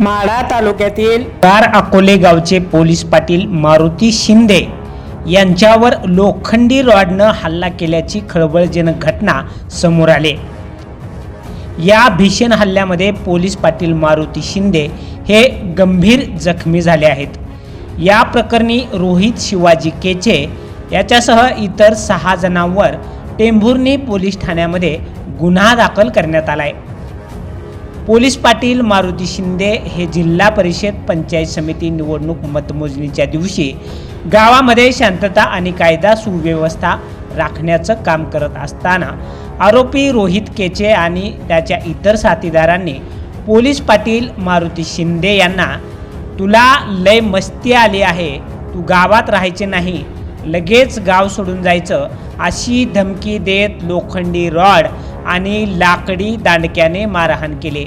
माढा तालुक्यातील कार अकोले गावचे पोलीस पाटील मारुती शिंदे यांच्यावर लोखंडी रॉडनं हल्ला केल्याची खळबळजनक घटना समोर आली. या भीषण हल्ल्यामध्ये पोलीस पाटील मारुती शिंदे हे गंभीर जखमी झाले आहेत. या प्रकरणी रोहित शिवाजी केचे याच्यासह इतर सहा जणांवर टेंभुर्णी पोलीस ठाण्यामध्ये गुन्हा दाखल करण्यात आला आहे पोलीस पाटील मारुती शिंदे हे जिल्हा परिषद पंचायत समिती निवडणूक मतमोजणीच्या दिवशी गावामध्ये शांतता आणि कायदा सुव्यवस्था राखण्याचं काम करत असताना आरोपी रोहित केचे आणि त्याच्या इतर साथीदारांनी पोलीस पाटील मारुती शिंदे यांना तुला लय मस्ती आली आहे तू गावात राहायचे नाही लगेच गाव सोडून जायचं अशी धमकी देत लोखंडी रॉड आणि लाकडी दांडक्याने मारहाण केले.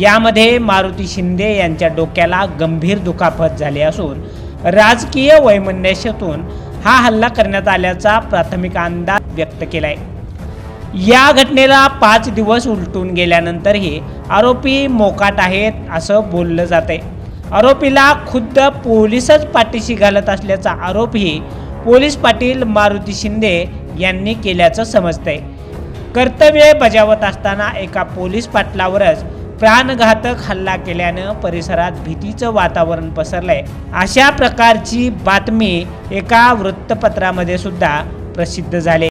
यामध्ये मारुती शिंदे यांच्या डोक्याला गंभीर दुखापत झाली असून राजकीय वैमनस्यातून हा हल्ला करण्यात आल्याचा प्राथमिक अंदाज व्यक्त केलाय. या घटनेला पाच दिवस उलटून गेल्यानंतरही आरोपी मोकाट आहेत असं बोललं जाते आहे आरोपीला खुद्द पोलीसच पाठीशी घालत असल्याचा आरोपही पोलीस पाटील मारुती शिंदे यांनी केल्याचं समजतंय. कर्तव्य बजावत असताना एका पोलीस पाटलावरच प्राणघातक हल्ला केल्यानं परिसरात भीतीचं वातावरण पसरलंय. अशा प्रकारची बातमी एका वृत्तपत्रामध्ये सुद्धा प्रसिद्ध झाली.